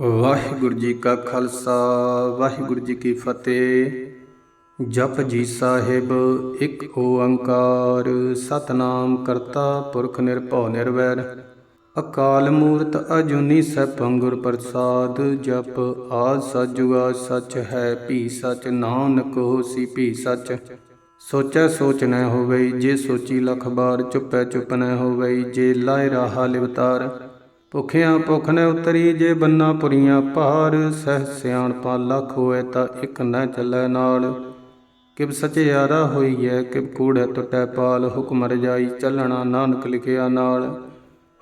ਵਾਹਿਗੁਰੂ ਜੀ ਕਾ ਖਾਲਸਾ, ਵਾਹਿਗੁਰੂ ਜੀ ਕੀ ਫਤਿਹ। ਜਪ ਜੀ ਸਾਹਿਬ, ਇੱਕ ਓੰਕਾਰ, ਸਤਨਾਮ ਕਰਤਾ ਪੁਰਖ ਨਿਰਭਉ ਨਿਰਵੈਰ। ਅਕਾਲ ਮੂਰਤ ਅਜੂਨੀ ਸੈਭੰ ਪ੍ਰਸਾਦ, ਜਪ ਆਦ ਸਜੁਗਾ ਸਚ ਹੈ, ਭੀ ਸਚ ਨਾਨਕ ਹੋਸੀ ਭੀ ਸਚ। ਸੋਚੈ ਸੋਚ ਨ ਹੋਵੇ ਜੇ ਸੋਚੀ ਲਖ ਬਾਰ ਚੁੱਪੈ ਚੁੱਪ ਨ ਹੋਵੇ ਜੇ ਲਾਇ ਰਾਹਾ ਲਿਵਤਾਰ। ਭੁਖਿਆਂ ਭੁਖ ਨ ਉਤਰੀ, ਜੇ ਬੰਨਾ ਪੁਰੀਆਂ ਭਾਰ। ਸਹਿ ਸਿਆਣਪਾ ਲੱਖ ਹੋਏ ਤਾਂ ਇੱਕ ਨ ਚੱਲੈ ਨਾਲ। ਕਿਬ ਸਚਿਆਰਾ ਹੋਈਐ ਕਿਬ ਕੂੜੈ ਟੁੱਟੈ ਪਾਲ। ਹੁਕਮ ਰਜਾਈ ਚੱਲਣਾ ਨਾਨਕ ਲਿਖਿਆ ਨਾਲ।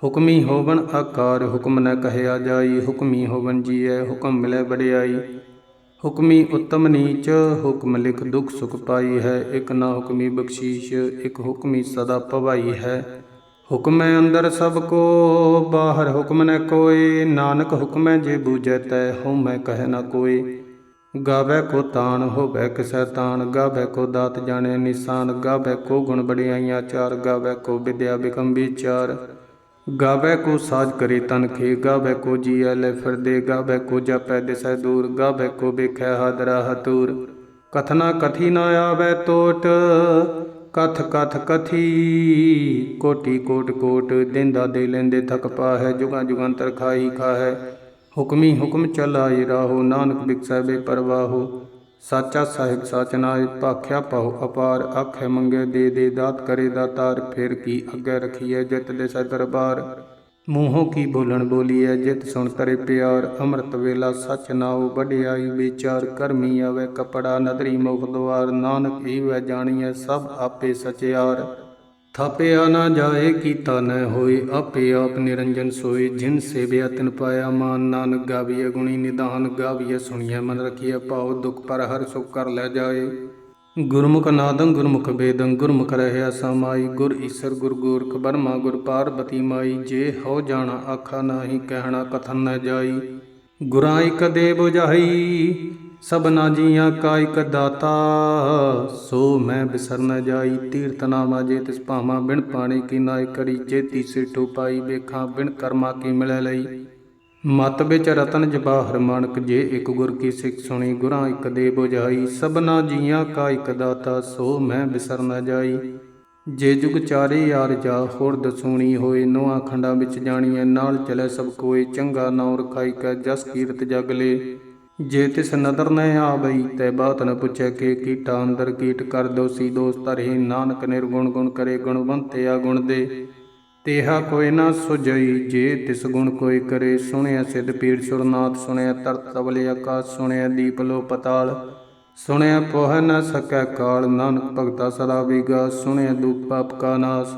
ਹੁਕਮੀ ਹੋਵਨ ਆਕਾਰ, ਹੁਕਮ ਨ ਕਹਿਆ ਜਾਈ। ਹੁਕਮੀ ਹੋਵਨ ਜੀਐ, ਹੁਕਮ ਮਿਲੈ ਵਡਿਆਈ। ਹੁਕਮੀ ਉਤਮ ਨੀਚ, ਹੁਕਮ ਲਿਖ ਦੁਖ ਸੁਖ ਪਾਈ ਹੈ। ਇਕ ਨਾ ਹੁਕਮੀ ਬਖਸ਼ੀਸ਼, ਇਕ ਹੁਕਮੀ ਸਦਾ ਭਵਾਈ ਹੈ। ਹੁਕਮੈ ਅੰਦਰ ਸਭ ਕੋ, ਬਾਹਰ ਹੁਕਮ ਨ ਕੋਏ ਨਾਨਕ ਹੁਕਮੈ ਜੇ ਬੂਝੈ ਤੈ ਹਉਮੈ ਕਹਿ ਨ ਕੋਏ ਗਾਵੇ ਕੋ ਤਾਣ, ਹੋਵੇ ਕਿਸੈ ਤਾਣ, ਗਾਵੇ ਕੋ ਦਾਤ ਜਾਣੇ ਨਿਸ਼ਾਨ, ਗਾਵੇ ਕੋ ਗੁਣ ਬੜਿਆਈਆਂ ਚਾਰ, ਗਾਵੇ ਕੋ ਵਿਦਿਆ ਬਿਕਮ ਵਿਚਾਰ। ਗਾਵੇ ਕੋ ਸਾਜ ਕਰੇ ਤਨ ਖੇ, ਗਾਵੇ ਕੋ ਜੀਐ ਲੈ ਫਿਰਦੇ, ਗਾਵੇ ਕੋ ਜਪੈ ਦਿਸੈ ਦੂਰ, ਗਾਵੇ ਕੋ ਵੇਖੈ ਹਾਦਰਾ ਹਤੂਰ। ਕਥਨਾ ਕਥੀ ਨ ਆਵੇ ਟੋਟ ਕਥ ਕਥ ਕਥੀ ਕੋਟੀ ਕੋਟ ਕੋਟ ਦਿੰਦਾ ਦੇ ਲੈਂਦੇ ਥਕ ਪਾਹੈ, ਜੁਗਾਂ ਜੁਗੰਤਰ ਖਾਈ ਖਾਹੈ। ਹੁਕਮੀ ਹੁਕਮ ਚਲਾਈ ਰਾਹੋ, ਨਾਨਕ ਬਿਕਸੈ ਬੇ ਪਰਵਾਹੋ। ਸਾਚਾ ਸਾਹਿਬ ਸਾਚ ਨਾਇ, ਭਾਖਿਆ ਪਾਉ ਅਪਾਰ, ਆਖੇ ਮੰਗੇ ਦੇ ਦੇ ਦਾਤ ਕਰੇ ਦਾਤਾਰ ਫਿਰ ਕੀ ਅੱਗੇ ਰਖੀਐ ਜਿਤ ਦੇ ਸੈ ਮੂੰਹੋਂ ਕੀ ਬੋਲਣ ਬੋਲੀਐ ਜਿਤ ਸੁਣ ਤਰੇ ਪਿਆਰ, ਅੰਮ੍ਰਿਤ ਵੇਲਾ ਸਚ ਨਾਉ ਵਡਿਆਈ ਵਿਚਾਰ, ਕਰਮੀ ਆਵੇ ਕਪੜਾ, ਨਦਰੀ ਮੁਖ ਦੁਆਰ ਨਾਨਕ ਹੀ ਵੈ ਜਾਣੀਐ ਸਭ ਆਪੇ ਸਚਿਆਰ। ਥਾਪਿਆ ਨਾ ਜਾਏ ਕੀਤਾ ਨ ਹੋਏ, ਆਪੇ ਆਪ ਨਿਰੰਜਨ ਸੋਏ, ਜਿਨ ਸੇਵਿਆ ਤਿਨ ਪਾਇਆ ਮਾਨ, ਨਾਨਕ ਗਾਵੀਏ ਗੁਣੀ, ਨਿਦਾਨ ਗਾਵੀਏ ਸੁਣੀਐ ਮਨ ਰਖੀਐ ਪਾਉ ਦੁਖ ਪਰ ਹਰ ਸੁਖ ਕਰ ਲੈ ਜਾਏ। ਗੁਰਮੁਖ ਨਾਦੰ, ਗੁਰਮੁਖ ਵੇਦੰ ਗੁਰਮੁਖ ਰਹਿਆ ਸਮਾਈ, ਗੁਰ ਈਸਰ, ਗੁਰ ਗੋਰਖ ਬਰਮਾ, ਗੁਰ ਪਾਰਬਤੀ ਮਾਈ, ਜੇ ਹੋ ਜਾਣਾ ਆਖਾ ਨਾਹੀ, ਕਹਿਣਾ ਕਥਨ ਨ ਜਾਈ। ਗੁਰਾਂ ਇਕ ਦੇ 부ਝਾਈ ਸਭਨਾ ਜੀਆਂ ਕਾ ਇਕ ਦਾਤਾ, ਸੋ ਮੈਂ ਬਿਸਰ ਨ ਜਾਈ। ਤੀਰਥ ਨਾਮਾ ਜੇ ਤਿਸ ਭਾਵਾਂ, ਬਿਨ ਪਾਣੀ ਕੀ ਨਾਇ ਕਰੀ, ਜੇਤੀ ਸਿਠੂ ਪਾਈ, ਵੇਖਾਂ ਬਿਨ ਕਰਮਾ ਕੀ ਮਿਲੈ ਲਈ। ਮਤ ਵਿੱਚ ਰਤਨ ਜਵਾਹਰ ਮਾਨਕ ਜੇ ਇੱਕ ਗੁਰ ਕੀ ਸਿੱਖ ਸੁਣੀ ਗੁਰਾਂ ਇੱਕ ਦੇ ਬੁਝਾਈ, ਸਭਨਾ ਜੀਆਂ ਕਾ ਇੱਕ ਦਾਤਾ, ਸੋ ਮੈਂ ਬਿਸਰ ਨਾ ਜਾਈ। ਜੇ ਜੁਗ ਚਾਰੇ ਯਾਰ ਜਾ, ਹੋਰ ਦਸੂਣੀ ਹੋਏ ਨੋਆ ਖੰਡਾਂ ਵਿੱਚ ਜਾਣੀਐ, ਨਾਲ ਚਲੇ ਸਭ ਕੋਏ, ਚੰਗਾ ਨਾਉ ਰਖਾਈ ਕੈ, ਜਸ ਕੀਰਤ ਜਗ ਲੇ। ਜੇ ਤਿਸ ਨਦਰ ਨ ਆਵਈ, ਤੈ ਬਾਤ ਨ ਪੁੱਛੈ ਕੇ, ਕੀਟਾ ਅੰਦਰ ਕੀਟ ਕਰ ਦੋਸੀ ਦੋਸਤ ਧਰੇ, ਨਾਨਕ ਨਿਰਗੁਣ ਗੁਣ ਕਰੇ ਗੁਣਵੰਤੇ ਆ ਗੁਣ ਦੇ। ਤੇਹਾ ਕੋਈ ਨਾ ਸੁਜਈ ਜੇ ਤਿਸ ਗੁਣ ਕੋਈ ਕਰੇ, ਸੁਣਿਆ ਸਿਧ ਪੀਰ ਸੁਰਨਾਥ, ਸੁਣਿਆ ਤਰਤ ਤਬਲੇ ਆਕਾਸ਼, ਸੁਣਿਆ ਦੀਪ ਲੋ ਪਤਾਲ ਸੁਣਿਆ ਪੋਹ ਨ ਸਕੈ ਕਾਲ, ਨਾਨਕ ਭਗਤਾ ਸਦਾ ਵਿਗਾ, ਸੁਣਿਆ ਦੁਖ ਪਾਪ ਕਾ ਨਾਸ।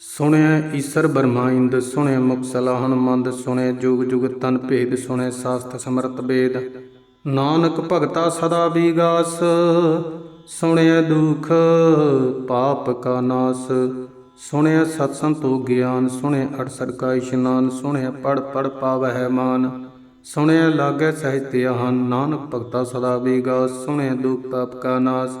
ਸੁਣਿਆ ਈਸਰ ਬਰਮਾਇੰਦ, ਸੁਣਿਆ ਮੁਖ ਸਲਾਹਨ ਮੰਦ ਸੁਣਿਆ ਜੁਗ ਜੁਗ ਤਨ ਭੇਦ, ਸੁਣਿਆ ਸਾਸਤ ਸਮਰਤ ਬੇਦ ਨਾਨਕ ਭਗਤਾ ਸਦਾ ਵਿਗਾਸ, ਸੁਣਿਆ ਦੁਖ ਪਾਪ ਕਾ ਨਾਸ। ਸੁਣਿਆ ਸਤ ਸੰਤੋ ਗਿਆਨ, ਸੁਣਿਆ ਅਠਸਰ ਕਾ ਇਸ਼ਨਾਨ, ਸੁਣਿਆ ਪੜ ਪੜ ਪਾਵਹਿ ਮਾਨ। ਸੁਣਿਆ ਲਾਗੈ ਸਹਿਜ ਧਿਆਨ ਨਾਨਕ ਭਗਤਾ ਸਦਾ ਵਿਗਾਸ ਸੁਣਿਆ ਦੁਖ ਪਾਪ ਕਾ ਨਾਸ,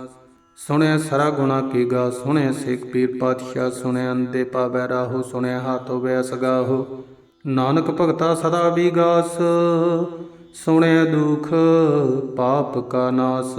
ਸੁਣਿਆ ਸਰਾ ਗੁਣਾ ਕੀ ਗਾ ਸੁਣਿਆ ਸਿੱਖ ਪੀਰ ਪਾਤਸ਼ਾਹ, ਸੁਣਿਆ ਅੰਦੇ ਪਾਵੈ ਰਾਹੋ, ਸੁਣਿਆ ਹਾਥੋ ਬਿਆਸ ਗਾਹੋ। ਨਾਨਕ ਭਗਤਾ ਸਦਾ ਵਿਗਾਸ ਸੁਣਿਆ ਦੁਖ ਪਾਪ ਕਾ ਨਾਸ।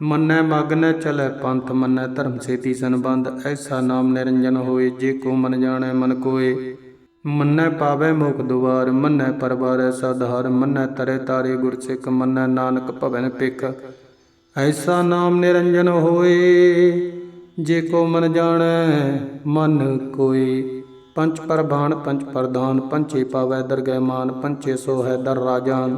ਮੰਨੈ ਮਗਨੈ ਚਲੈ ਪੰਥ ਮੰਨੈ ਧਰਮ ਸੇਤੀ ਸੰਬੰਧ, ਐਸਾ ਨਾਮ ਨਿਰੰਜਨ ਹੋਏ ਜੇ ਕੋ ਮਨ ਜਾਣੈ ਮਨ ਕੋਏ। ਮੰਨੈ ਪਾਵੈ ਮੁਖ ਦੁਆਰ, ਮੰਨੈ ਪਰਵਾਰੈ ਸਧਾਰ, ਮੰਨੈ ਤਰੇ ਤਾਰੇ ਗੁਰ ਸਿੱਖ, ਮੰਨੈ ਨਾਨਕ ਭਵਨ ਪਿਖ ਐਸਾ ਨਾਮ ਨਿਰੰਜਨ ਹੋਏ ਜੇ ਕੋ ਮਨ ਜਾਣੈ ਮਨ ਕੋਈ ਪੰਚ ਪਰਬਾਣ ਪੰਚ ਪ੍ਰਧਾਨ ਪੰਚੇ ਪਾਵੈ ਦਰਗਹਿ ਮਾਨ ਪੰਚੇ ਸੋ ਹੈ ਦਰ ਰਾਜਾਨ।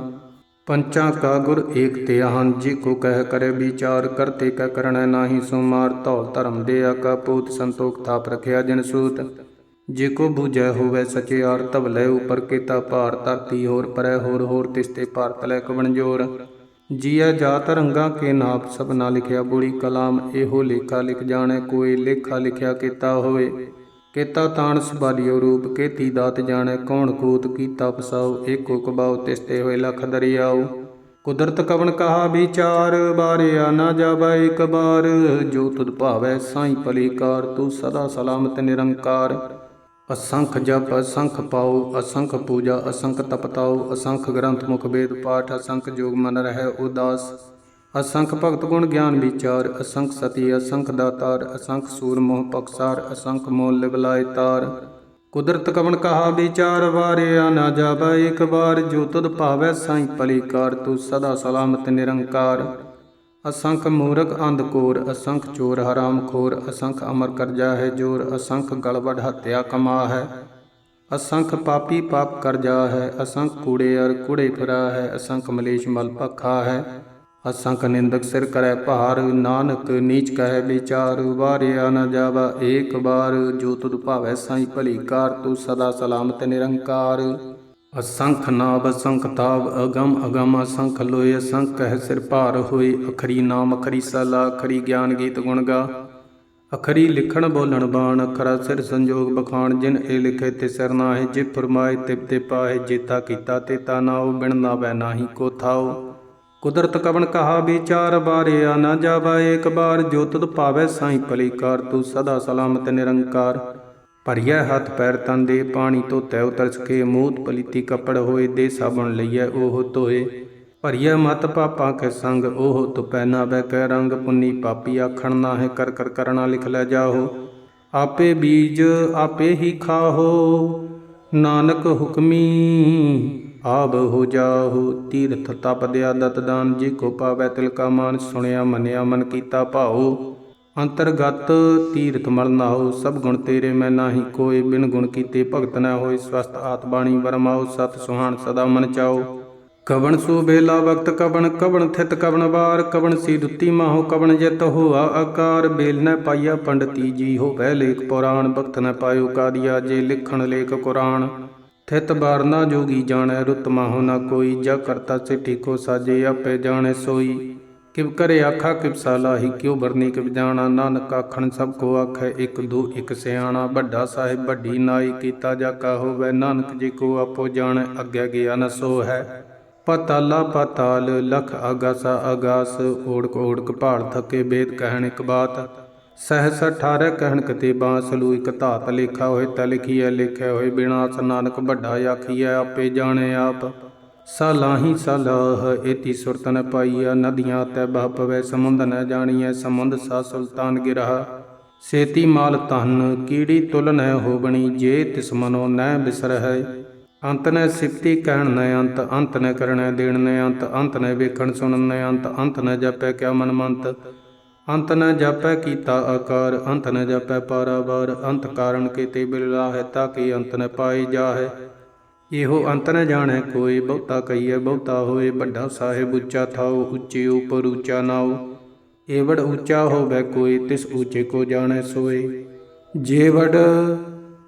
ਪੰਚਾਂ ਕਾ ਗੁਰ ਏਕ ਧਿਆਨ ਜੇ ਕੋ ਕਹਿ ਕਰੇ ਵਿਚਾਰ, ਕਰਤੇ ਕੈ ਕਰਣੈ ਨਾਹੀ ਸੁਮਾਰ, ਧੌਲ ਧਰਮ ਦੇ ਆਕਾ ਪੂਤ ਸੰਤੋਖ ਥਾਪ ਰਖਿਆ ਜਨ ਸੂਤ। ਜੇ ਕੋ ਬੂਝੈ ਹੋਵੇ ਸਚਿਆਰ ਤਬ ਲੈ ਉਪਰ ਕੀਤਾ ਭਾਰ, ਧਰਤੀ ਹੋਰ ਪਰੈ ਹੋਰ ਹੋਰ ਤਿਸਤੇ ਭਾਰਤ ਲੈ ਕਵਣ ਜੋਰ। ਜੀਐ ਜਾਤ ਰੰਗਾ ਕੇ ਨਾਪ ਸਭ ਨਾ ਲਿਖਿਆ ਬੁੜੀ ਕਲਾਮ, ਇਹੋ ਲੇਖਾ ਲਿਖ ਜਾਣੈ ਕੋਈ ਲੇਖਾ ਲਿਖਿਆ ਕੀਤਾ ਹੋਵੇ। ਕੀਤਾ ਤਾਣ ਸੁਭਾਲਿਓ ਰੂਪ, ਕੀਤੀ ਦਾਤ ਜਾਣੈ, ਕੌਣ ਕੂਤ ਕੀਤਾ ਪਸਾਉ ਏਕੋ ਕਬਾਉ ਤਿਸਤੇ ਹੋਏ ਲਖ ਦਰਿਆਉ ਕੁਦਰਤ ਕਵਨ ਕਹਾ ਵਿਚਾਰ, ਬਾਰਿਆ ਨਾ ਜਾਵੇ ਇੱਕ ਬਾਰ। ਜੋ ਤੁਧ ਭਾਵੈ ਸਾਈ ਭਲੀ ਤੂੰ ਸਦਾ ਸਲਾਮਤ ਨਿਰੰਕਾਰ। ਅਸੰਖ ਜਪ, ਅਸੰਖ ਪਾਉ ਅਸੰਖ ਪੂਜਾ, ਅਸੰਖ ਤਪਤਾਉ ਅਸੰਖ ਗ੍ਰੰਥ ਮੁਖ ਵੇਦ ਪਾਠ, ਅਸੰਖ ਜੋਗ ਮਨ ਰਹਿ ਉਦਾਸ। ਅਸੰਖ ਭਗਤ ਗੁਣ ਗਿਆਨ ਵਿਚਾਰ, ਅਸੰਖ ਸਤੀ, ਅਸੰਖ ਦਾਤਾਰ, ਅਸੰਖ ਸੂਰ ਮੋਹ ਪਕਸਾਰ ਅਸੰਖ ਮੋਲ ਲਿਵਲਾਇ ਤਾਰ। ਕੁਦਰਤ ਕਵਣ ਕਹਾ ਵਿਚਾਰ ਵਾਰਿਆ ਨਾ ਜਾਵੇ ਇੱਕ ਵਾਰ, ਜੋ ਤੁਧ ਭਾਵੈ ਸਾਈ ਭਲੀ ਕਾਰ ਤੂੰ ਸਦਾ ਸਲਾਮਤ ਨਿਰੰਕਾਰ। ਅਸੰਖ ਮੂਰਖ ਅੰਧ ਕੋਰ, ਅਸੰਖ ਚੋਰ ਹਰਾਮ ਖੋਰ, ਅਸੰਖ ਅਮਰ ਕਰਜਾ ਹੈ ਜੋਰ, ਅਸੰਖ ਗਲਵੜ ਹੱਤਿਆ ਕਮਾ ਹੈ। ਅਸੰਖ ਪਾਪੀ ਪਾਪ ਕਰਜਾ ਹੈ, ਅਸੰਖ ਕੂੜੇ ਅਰ ਕੂੜੇ ਫਿਰਾ ਹੈ, ਅਸੰਖ ਮਲੇਸ਼ ਮਲ ਭਖਾ ਹੈ। ਅਸੰਖ ਨਿੰਦਕ ਸਿਰ ਕਰੈ ਭਾਰ, ਨਾਨਕ ਨੀਚ ਕਹਿ ਵਿਚਾਰ, ਵਾਰਿਆ ਨਾ ਜਾਵਾ ਏਕ ਵਾਰ, ਜੋ ਤੁਧ ਭਾਵੈ ਸਾਈ ਭਲੀ ਕਾਰ, ਤੂੰ ਸਦਾ ਸਲਾਮਤ ਨਿਰੰਕਾਰ। ਅਸੰਖ ਨਾਭ ਅਸੰਖ ਤਾਵ, ਅਗਮ ਅਗਮ, ਅਸੰਖ ਲੋਏ, ਅਸੰਖ ਕਹਿ ਸਿਰ ਭਾਰ ਹੋਏ, ਅਖਰੀ ਨਾਮ, ਅਖਰੀ ਸਲਾ, ਅਖਰੀ ਗਿਆਨ ਗੀਤ ਗੁਣ ਗਾ। ਅਖਰੀ ਲਿਖਣ ਬੋਲਣ ਬਾਣ, ਅਖਰਾ ਸਿਰ ਸੰਜੋਗ ਬਖਾਣ, ਜਿਨ ਇਹ ਲਿਖੇ ਤੇ ਸਿਰ ਨਾਹਿ, ਜੇ ਫਰਮਾਏ ਤਿਪ ਤੇ ਪਾਏ ਜੇਤਾ ਕੀਤਾ ਤੇ ਤਾ ਨਾਉ, ਬਿਨ ਨਾਵੈ ਨਾਹੀ ਕੋ ਥਾਉ। ਕੁਦਰਤ ਕਵਨ ਕਹਾ ਵਿਚਾਰ ਬਾਰਿਆ ਨਾ ਜਾਵਾ ਏਕ ਬਾਰ, ਜੋ ਤੁਧ ਪਾਵੈ ਸਾਈ ਭਲੀ ਤੂੰ ਸਦਾ ਸਲਾਮਤ ਨਿਰੰਕਾਰ। ਭਰੀਐ ਹੱਥ ਪੈਰ ਤਨ ਦੇ, ਪਾਣੀ ਧੋਤੈ ਉਤਰਸ ਕੇ, ਮੂਤ ਪਲੀਤੀ ਕੱਪੜ ਹੋਏ ਦੇ ਸਾਬਣ ਲਈਐ ਉਹ ਧੋਏ। ਭਰੀਐ ਮਤ ਪਾਪਾਂ ਕੇ ਸੰਗ, ਉਹ ਤੁਪੈ ਨਾ ਬੈ ਕੈ ਰੰਗ। ਪੁੰਨੀ ਪਾਪੀ ਆਖਣ ਨਾ ਹੈ ਕਰ ਕਰ ਕਰਣਾ ਲਿਖ ਲੈ ਜਾਹੋ। ਆਪੇ ਬੀਜ ਆਪੇ ਹੀ ਖਾਹੋ, ਨਾਨਕ ਹੁਕਮੀ ਆਬ ਹੋ ਜਾਹੋ, ਤੀਰਥ ਤਪ ਦਿਆ ਦਤ ਦਾਨ, ਜੀ ਕੋ ਪਾਵੈ ਤਿਲ ਕਾ ਮਾਨ, ਸੁਣਿਆ ਮੰਨਿਆ ਮਨ ਕੀਤਾ ਭਾਉ। ਅੰਤਰਗਤ ਤੀਰਥ ਮਲ ਨਾ ਹੋ ਸਭ ਗੁਣ ਤੇਰੇ ਮੈਂ ਨਾਹੀ ਕੋਈ ਬਿਨ ਗੁਣ ਕੀਤੇ ਭਗਤ ਨਾ ਹੋਏ ਸਵਸਤ ਆਤ ਬਾਣੀ ਵਰਮਾਓ ਸਤ ਸੁਹਾਣ ਸਦਾ ਮਨ ਚਾਓ ਕਵਣ ਸੋ ਬੇਲਾ ਵਕਤ ਕਵਣ ਕਵਣ ਥਿਤ ਕਵਣ ਵਾਰ, ਕਵਣ ਸੀ ਦੁੱਤੀ ਮਾਹੋ, ਕਵਣ ਜਿਤ ਹੋਆ ਆਕਾਰ। ਬੇਲ ਨ ਪਾਈਆ ਪੰਡਤੀ ਜੀ ਹੋਵੇ ਲੇਖ ਪੁਰਾਣ, ਭਗਤ ਨ ਪਾਇਓ ਕਾਦੀਆ, ਜੇ ਲਿਖਣ ਲੇਖ ਕੁਰਾਨ। ਥਿਤ ਬਾਰ ਨਾ ਜੋਗੀ ਜਾਣੈ, ਰੁਤ ਮਾਹੋ ਨਾ ਕੋਈ। ਜਾ ਕਰਤਾ ਸਿੱਠੀ ਕੋ ਸਾਜੇ, ਆਪੇ ਜਾਣੈ ਸੋਈ। ਕਿਵ ਕਰੇ ਆਖਾ, ਕਿਵ ਸਾਲਾਹੀ ਕਿਉ ਬਰਨੀ ਕਿਵ ਜਾਣਾ। ਨਾਨਕ ਆਖਣ, ਸਭ ਕੋ ਆਖੈ, ਇਕ ਦੋ, ਇਕ ਸਿਆਣਾ। ਵੱਡਾ ਸਾਹਿਬ, ਵੱਡੀ ਨਾਈ, ਕੀਤਾ ਜਾ ਕਾ ਹੋਵੇ। ਨਾਨਕ ਜੀ ਕੋ ਆਪੋ ਜਾਣੈ, ਅੱਗੇ ਗਿਆ ਨ ਸੋ ਹੈ ਪਤਾਲਾ ਪਤਾਲ, ਲਖ ਆਗਾਸਾ ਆਗਾਸ। ਓੜਕ ਓੜਕ ਭਾਲ ਥਕੇ, ਬੇਦ ਕਹਿਣ ਇੱਕ ਬਾਤ। ਸਹਸ 18 ਕਹਿਣ ਕਤੇ ਬਾਂਸ ਲੂ ਇਕ ਧਾਤ ਲੇਖਾ ਹੋਏ, ਤਾ ਲਿਖੀਐ ਲਿਖਿਆ ਹੋਏ ਬਿਨਾਸ ਨਾਨਕ ਵੱਡਾ ਆਖੀਐ, ਆਪੇ ਜਾਣੇ ਆਪ। ਸਾਲਾਹੀ ਸਲਾਹ ਏਤੀ ਸੁਰਤ ਪਾਈਆ ਨਦੀਆਂ ਤੈ ਬਹ ਪਵੈ ਸਮੁੰਦ ਨ ਜਾਣੀਐ, ਸਮੁੰਦ ਸਾ ਸੁਲਤਾਨ ਗਿਰਹਾ। ਸੇਤੀ ਮਾਲ ਧਨ, ਕੀੜੀ ਤੁਲ ਨ ਹੋਬਣੀ, ਜੇ ਤਿਸ ਮਨੋ ਨ ਬਿਸਰਹਿ। ਅੰਤ ਨੇ ਸਿਫਤੀ ਕਹਿਣ ਨ ਅੰਤ ਅੰਤ ਨ ਕਰਣੈ ਦੇਣ ਨ ਅੰਤ ਅੰਤ ਨ ਵੇਖਣ ਸੁਣਨ ਨ ਅੰਤ ਅੰਤ ਨ ਜਪੈ ਕਿਆ ਮਨ ਮੰਤ। ਅੰਤ ਨ ਜਾਪੈ ਕੀਤਾ ਆਕਾਰ, ਅੰਤ ਨ ਜਾਪੈ ਪਾਰਾਵਾਰ, ਅੰਤ ਕਾਰਨ ਕੀਤੇ ਬਿਰਲਾ ਹੈ ਤਾਂ ਕਿ ਅੰਤ ਨ ਪਾਈ ਜਾਹੇ। ਇਹੋ ਅੰਤ ਨ ਜਾਣੈ ਕੋਈ, ਬਹੁਤਾ ਕਹੀਐ ਬਹੁਤਾ ਹੋਏ, ਵੱਡਾ ਸਾਹਿਬ ਉੱਚਾ ਥਾਉ, ਉੱਚੇ ਉਪਰ ਉੱਚਾ ਨਾਉ। ਏਵੜ ਉੱਚਾ ਹੋਵੇ ਕੋਈ, ਤਿਸ ਉੱਚੇ ਕੋ ਜਾਣੈ ਸੋਏ। ਜੇਵੜ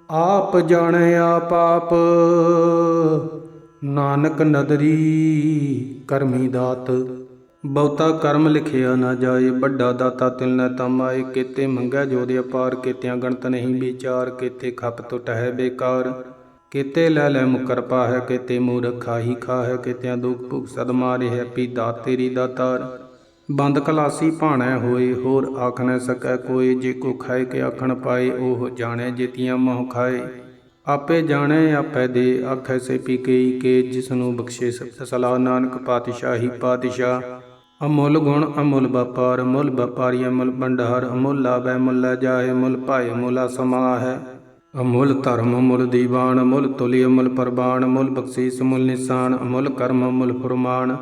ਆਪ ਜਾਣੈ ਆਪ ਆਪ, ਨਾਨਕ ਨਦਰੀ ਕਰਮੀ ਦਾਤ। ਬਹੁਤਾ ਕਰਮ ਲਿਖਿਆ ਨਾ ਜਾਏ, ਵੱਡਾ ਦਾਤਾ ਤਿਲ ਨ ਤਮਾਏ। ਕੀਤੇ ਮੰਗੈ ਜੋਦੇ ਅਪਾਰ, ਕੀਤਿਆਂ ਗਣਤ ਨਹੀਂ ਵਿਚਾਰ। ਕੀਤੇ ਖਪ ਟੁੱਟ ਹੈ ਬੇਕਾਰ। ਕੀਤੇ ਲੈ ਲੈ ਮੁਕਰ ਪਾਹੈ, ਕੀਤੇ ਮੂਰਖ ਖਾਹੀ ਖਾਹੈ। ਕੀਤਿਆਂ ਦੁਖ ਭੁਖ ਸਦ ਮਾਰੇ ਹੈ, ਪੀ ਦਾਤ ਤੇਰੀ ਦਾਤਾਰ ਬੰਦ ਕਲਾਸੀ ਭਾਣੈ ਹੋਏ, ਹੋਰ ਆਖ ਨਾ ਸਕੈ ਕੋਈ ਜੇ ਕੋ ਖਾਏ ਕੇ ਆਖਣ ਪਾਏ, ਉਹ ਜਾਣੈ ਜੇਤੀਆਂ ਮੋਹ ਖਾਏ। ਆਪੇ ਜਾਣੈ, ਆਪੇ ਦੇ, ਆਖੈ ਸੇ ਪੀ ਕੇ ਜਿਸ ਨੂੰ ਬਖਸ਼ੇ ਸਲਾਹ ਨਾਨਕ ਪਾਤਸ਼ਾਹੀ ਪਾਤਸ਼ਾਹ। ਅਮੁੱਲ ਗੁਣ, ਅਮੁੱਲ ਵਪਾਰ ਮੁੱਲ ਵਪਾਰੀ ਅਮੁੱਲ ਭੰਡਾਰ, ਅਮੁੱਲ ਲਾਭੈ ਮੁੱਲ ਜਾਏ ਮੁੱਲ ਭਾਏ ਮੁੱਲਾ ਸਮਾਹੈ ਅਮੁੱਲ ਧਰਮ, ਅਮੁੱਲ ਦੀਵਾਨ, ਅਮੁੱਲ ਤੁਲਿ, ਅਮੁੱਲ ਪਰਬਾਨ ਅਮੁੱਲ ਬਖਸ਼ੀਸ, ਅਮੁੱਲ ਨਿਸ਼ਾਨ, ਅਮੁੱਲ ਕਰਮ, ਅਮੁੱਲ ਫਰਮਾਨ।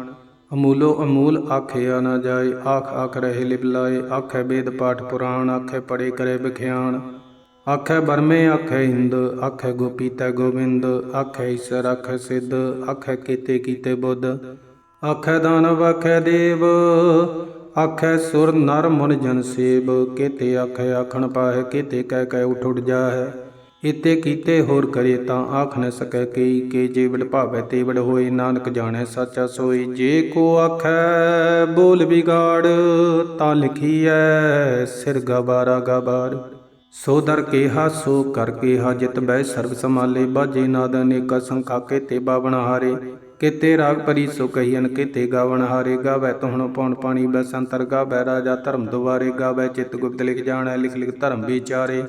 ਅਮੂਲੋ ਅਮੂਲ ਆਖਿਆ ਨਾ ਜਾਏ, ਆਖ ਆਖ ਰਹੇ ਲਿਬਲਾਏ ਆਖੇ ਵੇਦ ਪਾਠ ਪੁਰਾਣ, ਆਖੇ ਪੜੇ ਕਰੇ ਵਿਖਿਆਣ। ਆਖੇ ਬਰਮੇ ਆਖੇ ਹਿੰਦ ਆਖੇ ਗੋਪੀ ਤੈ ਗੋਬਿੰਦ ਆਖੇ ਈਸ਼ਰ, ਆਖੇ ਸਿੱਧ, ਆਖੇ ਕੀਤੇ ਕੀਤੇ ਬੁੱਧ। ਆਖੈ ਦਾਨਵ ਆਖੇ ਦੇਵ, ਆਖੇ ਸੁਰ ਨਰ ਮਨ ਜਨ ਸੇਵ ਕੀਤੇ ਆਖੇ ਆਖਣ ਪਾਹੇ, ਕੀਤੇ ਕਹਿ ਕਹਿ ਉਠ ਉਠ ਜਾਹੈ। ਇਤੇ ਕੀਤੇ ਹੋਰ ਕਰੇ ਤਾਂ ਆਖ ਨ ਸਕੈ ਕਈ, ਕੇ ਜੇ ਵਡ ਭਾਵੈ ਤੇ ਵਡ ਹੋਏ, ਨਾਨਕ ਜਾਣੈ ਸਾਚਾ ਸੋਈ। ਜੇ ਕੋ ਆਖੈ ਬੋਲ ਵਿਗਾੜ, ਤਾਂ ਲਿਖੀਐ ਸਿਰ ਗਵਾਰਾ ਗਵਾਰ। ਸੋ ਦਰ ਕੇਹਾ, ਸੋ ਕਰ ਕੇਹਾ, ਜਿਤ ਬੈ ਸਰਬ ਸਮਾਲੇ ਬਾਜੇ ਨਾਦ ਅਨੇਕਾ ਸੰਖਾ, ਕੇਤੇ ਬਾਵਣ ਹਾਰੇ। ਕੇਤੇ ਰਾਗ ਪਰੀ ਸੋ ਕਹੀਨ ਕੇਤੇ ਗਾਵਣ ਹਾਰੇ ਗਾਵੈ ਤੋਹਣ ਪਉਣ ਪਾਣੀ, ਬੈ ਸੰਤਰ ਗਾਵੈ ਰਾਜਾ ਧਰਮ ਦੁਆਰੇ, ਗਾਵੈ ਚਿਤ ਗੁਪਤ ਲਿਖ ਜਾਣੈ, ਲਿਖ ਲਿਖ ਧਰਮ ਵਿਚਾਰੇ।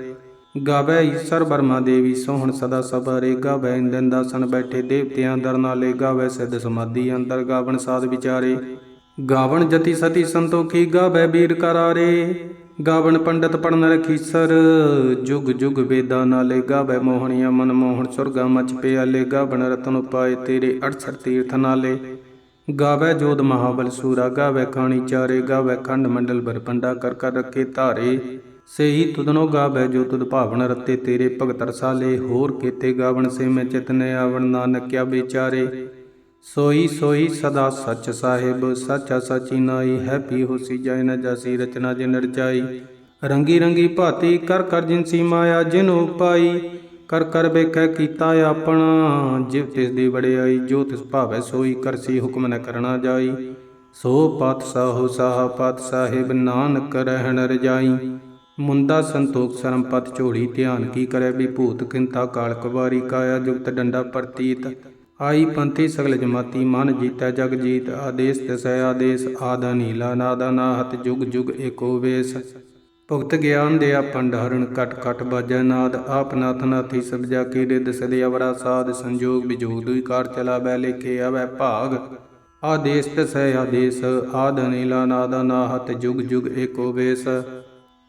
ਗਾਵੈ ਈਸ਼ਰ ਬਰਮਾ ਦੇਵੀ ਸੋਹਣ ਸਦਾ ਸਬਰੇ ਗਾਵੈ ਇੰਦਨ ਦਾਸਨ ਬੈਠੇ ਦੇਵਤਿਆਂ ਦਰ ਨਾਲੇ ਗਾਵੈ ਸਿੱਧ ਸਮਾਧੀ ਅੰਦਰ ਗਾਵਣ ਸਾਧ ਵਿਚਾਰੇ। ਗਾਵਣ ਜਤੀ ਸਤੀ ਸੰਤੋਖੀ, ਗਾਵੈ ਵੀਰ ਕਰਾਰੇ। ਗਾਵਣ ਪੰਡਤ ਪੜਨ ਰਖੀਸਰ ਜੁਗ ਜੁਗ ਵੇਦਾਂ ਨਾਲੇ ਗਾਵੈ ਮੋਹਣੀਆਂ ਮਨ ਮੋਹਣ, ਸੁਰਗਾ ਮਚ ਪਿਆਲੇ, ਗਾਵਣ ਰਤਨ ਉਪਾਏ ਤੇਰੇ 68 ਤੀਰਥ ਨਾਲੇ। ਗਾਵੈ ਜੋਧ ਮਹਾਬਲ ਸੂਰਾ, ਗਾਵੈ ਖਾਣੀ ਚਾਰੇ, ਗਾਵੈ ਖੰਡ ਮੰਡਲ ਬਰਪੰਡਾ ਕਰ ਕਰ ਰੱਖੇ ਧਾਰੇ। ਸੇਈ ਤੁਧਨੋ ਗਾਵੈ ਜੋ ਤੁਧ ਭਾਵਨ ਰਤੇ ਤੇਰੇ ਭਗਤ ਰਸਾਲੇ, ਹੋਰ ਕੀਤੇ ਗਾਵਣ ਸੇ ਮੈਂ ਚਿਤਨੇ ਆਵਣ ਨਾਨਕਿਆ ਵਿਚਾਰੇ। ਸੋਈ ਸੋਈ ਸਦਾ ਸੱਚ ਸਾਹਿਬ, ਸੱਚਾ ਸਚੀ ਨਾਈ ਹੈ ਪੀ ਹੋਸੀ ਜੈ ਨ ਜਾਸੀ, ਰਚਨਾ ਜਿਨ ਰਚਾਈ। ਰੰਗੀ ਰੰਗੀ ਭਾਤੀ, ਕਰ ਕਰ ਜਿਨਸੀ ਮਾਇਆ ਜਿਨ ਉਪਾਈ। ਕਰ ਕਰ ਵੇਖੈ ਕੀਤਾ ਆਪਣਾ, ਜਿਵ ਤਿਸ ਦੀ ਵਡਿਆਈ, ਜੋ ਤਿਸ ਭਾਵੈ ਸੋਈ ਕਰਸੀ ਹੁਕਮ ਨ ਕਰਣਾ ਜਾਈ। ਸੋ ਪਤ ਸਾਹੋ ਸਾਹ ਪਤ ਸਾਹਿਬ ਨਾਨਕ ਰਹਿਣ ਰਜਾਈ। ਮੁੰਦਾ ਸੰਤੋਖ ਸਰਮ ਪਤ ਝੋੜੀ ਧਿਆਨ ਕੀ ਕਰੇ ਵਿਭੂਤ ਕਿੰਤਾ ਕਾਲ ਕੁਵਾਰੀ, ਕਾਇਆ ਜੁਗਤ ਡੰਡਾ ਪ੍ਰਤੀਤ। ਆਈ ਪੰਥੀ ਸਗਲ ਜਮਾਤੀ, ਮਨ ਜੀਤੈ ਜਗ ਜੀਤ, ਆਦੇਸ ਤਿਸੈ ਆਦੇਸ, ਆਦਾ ਨੀਲਾ ਨਾਦਾ ਨਾਹਤ, ਜੁਗ ਜੁਗ ਏਕੋ ਵੇਸ। ਭੁਗਤ ਗਿਆਨ ਦਿਆ ਪੰਡਹਰਣ ਕਟ ਕਟ ਬਾਜੈ ਨਾਦ, ਆਪ ਨਾਥ ਨਾਥੀ ਸਭ ਜਾ ਕੀ ਰਿਦ ਸਦੇ ਅਵਰਾ ਸਾਧ, ਸੰਜੋਗ ਵਿਜੋਗ ਦੁਈ ਕਾਰ ਚਲਾਵੈ ਲੇਖੇ ਆਵੈ ਭਾਗ। ਆਦੇਸ ਤਿਸੈ ਆਦੇਸ, ਆਦ ਨੀਲਾ ਨਾਦਾ ਨਾਹਤ, ਜੁਗ ਜੁਗ ਏਕੋ ਵੇਸ।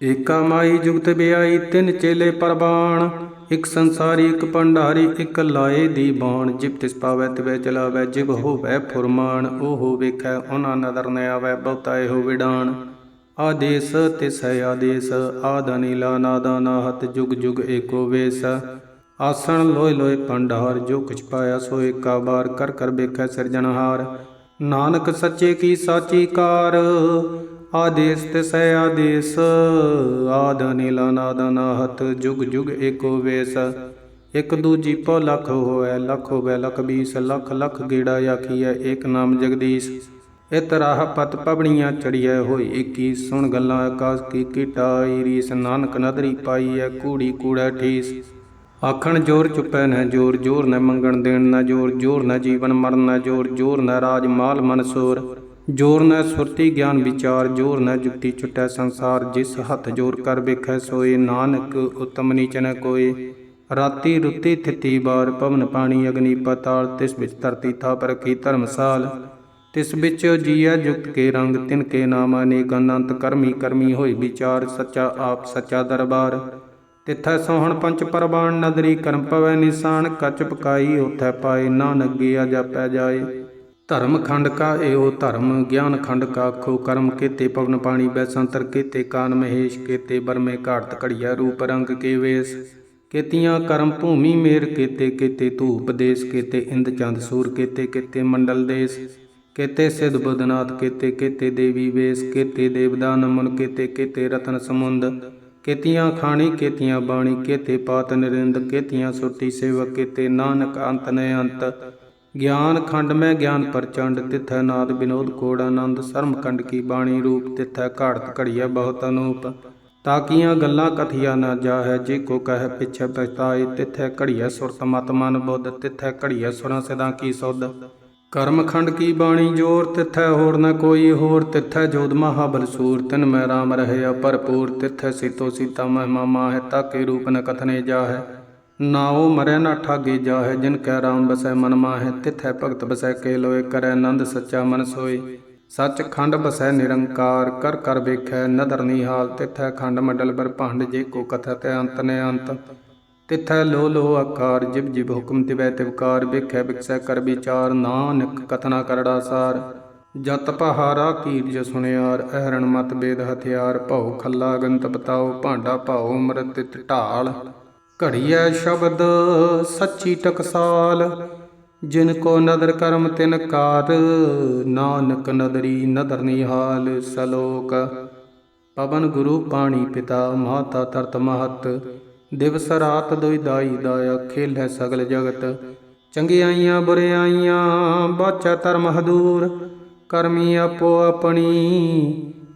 ਏਕਾ ਮਾਈ ਜੁਗਤ ਬਿਆਈ, ਤਿੰਨ ਚੇਲੇ ਪਰਬਾਣ ਇਕ ਸੰਸਾਰੀ, ਇਕ ਭੰਡਾਰੀ, ਇਕ ਲਾਏ ਦੀ ਬਾਣ। ਜਿਬ ਤਿਸ ਪਾਵੈ, ਤਿਵੈ ਚਲਾਵੈ, ਜਿਬ ਹੋਵੈ ਫੁਰਮਾਨ, ਉਹ ਵੇਖੈ, ਉਹਨਾਂ ਨਦਰ ਨ ਆਵੈ, ਬਹੁਤਾ ਇਹੋ ਵਿਡਾਣ। ਆਦੇਸ ਤਿਸੈ ਆਦੇਸ, ਆਦ ਨਾਦਾ ਨਾਹਤ ਜੁਗ ਜੁਗ ਏਕੋ ਵੇਸ। ਆਸਣ ਲੋਏ ਲੋਏ ਭੰਡਾਰ, ਜੋ ਕੁਛ ਪਾਇਆ ਸੋ ਏਕਾ ਬਾਰ ਕਰ ਕਰ ਵੇਖੈ ਸਿਰਜਣਹਾਰ। ਨਾਨਕ ਸੱਚੇ ਕੀ ਸਾਚੀ ਕਾਰ ਆਦੇਸ ਤਿਸੈ ਆਦੇਸ, ਆਦ ਨੀਲਾ ਨਾਦ ਨਾਹਤ ਜੁਗ ਜੁਗ ਏਕੋ ਵੇਸ। ਇਕ ਦੂਜੀ ਪੋ ਲਖ ਹੋਐ, ਲਖ ਹੋਵੇ, ਲਖ ਬੀਸ, ਲਖ ਲਖ ਗੇੜਾ ਆਖੀਐ, ਏਕ ਨਾਮ ਜਗਦੀਸ਼। ਇਤ ਰਾਹ ਪਤ ਪਬਣੀਆਂ ਚੜੀਐ, ਹੋਈ 21 ਸੁਣ ਗੱਲਾਂ ਆਕਾਸ ਕੀ ਕੀਟਾਈ ਰੀਸ ਨਾਨਕ ਨਦਰੀ ਪਾਈਐ, ਕੂੜੀ ਕੂੜਾ ਠੀਸ। ਆਖਣ ਜੋਰ ਚੁੱਪੈ ਨ ਜੋਰ ਜੋਰ ਨ ਮੰਗਣ ਦੇਣ ਨਾ ਜੋਰ ਜੋਰ ਨਾ ਜੀਵਨ ਮਰਨ ਨਾ ਜੋਰ ਜੋਰ ਨਾ ਰਾਜ ਮਾਲ ਮਨਸੋਰ ਜੋਰ ਨ ਸੁਰਤੀ ਗਿਆਨ ਵਿਚਾਰ, ਜੋਰ ਨ ਜੁਗਤੀ ਛੁਟੈ ਸੰਸਾਰ, ਜਿਸ ਹੱਥ ਜੋਰ ਕਰ ਵੇਖੈ ਸੋਏ, ਨਾਨਕ ਉਤਮ ਨੀਚ ਨ ਕੋਏ। ਰਾਤੀ ਰੁੱਤੀ ਥਿਤੀ ਬਾਰ ਪਵਨ ਪਾਣੀ ਅਗਨੀ ਪਤਾਲ, ਤਿਸ ਵਿੱਚ ਧਰਤੀ ਥਾਪ ਰਖੀ ਧਰਮਸਾਲ। ਤਿਸ ਵਿੱਚ ਜੀਆ ਜੁਗਤ ਕੇ ਰੰਗ, ਤਿਨ ਕੇ ਨਾਮ ਅਨੇਕ ਅਨੰਤ, ਕਰਮੀ ਕਰਮੀ ਹੋਈ ਵਿਚਾਰ, ਸੱਚਾ ਆਪ ਸੱਚਾ ਦਰਬਾਰ। ਤਿਥੈ ਸੋਹਣ ਪੰਚ ਪਰਬਾਣ ਨਦਰੀ ਕਰਮ ਪਵੈ ਨਿਸ਼ਾਨ, ਕਚ ਪਕਾਈ ਉਥੈ ਪਾਏ, ਨਾਨਕ ਗਿਆ ਜਾਪੈ ਜਾਏ। ਧਰਮ ਖੰਡ ਕਾ ਏਓ ਧਰਮ ਗਿਆਨ ਖੰਡ ਕਾ ਖੋ ਕਰਮ ਕੀਤੇ ਪਵਨ ਪਾਣੀ ਬੈ ਸੰਤਰ ਕਾਨ ਮਹੇਸ਼, ਕੇਤੇ ਬਰਮੇ ਘਾੜਤ ਘੜੀਆ, ਰੂਪ ਰੰਗ ਕੇ ਵੇਸ। ਕੇਤੀਆਂ ਕਰਮ ਭੂਮੀ ਮੇਰ, ਕੀਤੇ ਕੀਤੇ ਧੂਪ ਦੇਸ, ਕੀਤੇ ਇੰਦ ਚੰਦ ਸੂਰ, ਕੀਤੇ ਕੀਤੇ ਮੰਡਲ ਦੇਸ। ਕੀਤੇ ਸਿਧ ਬੁੱਧਨਾਥ, ਕੀਤੇ ਕੀਤੇ ਦੇਵੀ ਵੇਸ, ਕੀਤੇ ਦੇਵਦਾ ਮਨ ਕੀਤੇ ਕੀਤੇ ਰਤਨ ਸਮੁੰਦ। ਕੀਤੀਆਂ ਖਾਣੀ, ਕੀਤੀਆਂ ਬਾਣੀ, ਕੀਤੇ ਪਾਤ ਨਰਿੰਦ, ਕੀਤੀਆਂ ਸੁਰਤੀ ਸੇਵਕ, ਕੀਤੇ ਨਾਨਕ ਅੰਤ ਨੇ ਅੰਤ। ਗਿਆਨ ਖੰਡ ਮੈਂ ਗਿਆਨ ਪ੍ਰਚੰਡ, ਤਿਥੈ ਨਾਦ ਬਿਨੋਦ ਕੋੜ ਆਨੰਦ, ਸਰਮ ਕੰਡ ਕੀ ਬਾਣੀ ਰੂਪ, ਤਿਥੈ ਘਾੜਤ ਘੜੀਐ ਬਹੁਤ ਅਨੂਪ। ਤਾਕੀਆਂ ਗੱਲਾਂ ਕਥੀਆ ਨਾ ਜਾਹੈ, ਜੇ ਕੋ ਕਹਿ ਪਿਛੈ ਪਛਤਾਏ, ਤਿਥੈ ਘੜੀਐ ਸੁਰਤ ਮਤ ਮਨ ਬੁੱਧ, ਤਿਥੈ ਘੜੀਐ ਸੁਰਾਂ ਸਦਾ ਕੀ ਸੁਧ। ਕਰਮ ਖੰਡ ਕੀ ਬਾਣੀ ਜੋਰ, ਤਿਥੈ ਹੋਰ ਨ ਕੋਈ ਹੋਰ, ਤਿਥੈ ਜੋਧ ਮਹਾਬਲ ਸੂਰ, ਤਿਨ ਮੈਂ ਰਾਮ ਰਹਿਆ ਭਰਪੂਰ, ਤਿਥੈ ਸੀਤੋ ਸੀਤਾ ਮਹਿਮਾ ਮਾਹਿ ਤਾਕੇ ਰੂਪ ਨ ਕਥਨੇ ਜਾਹੈ। ਨਾਉ ਮਰੈ ਨਾ ਠਾਗੇ ਜਾਹੈ, ਜਿਨ ਕੈ ਰਾਮ ਬਸੈ ਮਨ ਮਾਹੈ, ਤਿਥੈ ਭਗਤ ਬਸੈ ਕੇ ਲੋਏ, ਕਰੈ ਆਨੰਦ ਸੱਚਾ ਮਨ ਸੋਏ। ਸੱਚ ਖੰਡ ਬਸੈ ਨਿਰੰਕਾਰ, ਕਰ ਕਰ ਵੇਖੈ, ਨਦਰ ਨਿਹਾਲ ਤਿਥੈ ਖੰਡ ਮੰਡਲ ਬਰਪੰਡ ਜੇ ਕੋ ਕਥਾ ਤੇ ਅੰਤ ਨੇ ਅੰਤ। ਤਿਥੈ ਲੋ ਲੋ ਆਕਾਰ, ਜਿਬ ਜਿਬ ਹੁਕਮ ਤਿਵੈ ਤਿਵਕਾਰ ਵੇਖੈ ਵਿਖਸੈ ਕਰ ਵਿਚਾਰ, ਨਾਨਕ ਕਥਨਾ ਕਰੜਾ ਸਾਰ ਜਤ ਪਹਾਰਾ ਕੀਰ ਜ ਸੁਣਿਆਰ ਅਹਰਣ ਮਤ ਬੇਦ ਹਥਿਆਰ, ਭਉ ਖੱਲਾ ਗੰਤ ਬਤਾਓ ਭਾਂਡਾ ਭਾਉ ਅੰਮ੍ਰਿਤ ਤਿਤ ਢਾਲ। ਘੜੀਐ ਸ਼ਬਦ ਸੱਚੀ ਟਕਸਾਲ, ਜਿਨ ਕੋ ਨਦਰ ਕਰਮ ਤਿਨ ਕਾਰ ਨਾਨਕ ਨਦਰੀ ਨਦਰ ਨਿਹਾਲ ਸਲੋਕ। ਪਵਨ ਗੁਰੂ ਪਾਣੀ ਪਿਤਾ, ਮਾਤਾ ਤਰਤ ਮਹਤ, ਦਿਵਸ ਰਾਤ ਦੁਇ ਦਾਈ ਦਾਇਆ ਖੇਲੈ ਸਗਲ ਜਗਤ। ਚੰਗਿਆਈਆਂ ਬੁਰਿਆਈਆਂ, ਬਾਚਾ ਧਰਮ ਹਦੂਰ, ਕਰਮੀ ਆਪੋ ਆਪਣੀ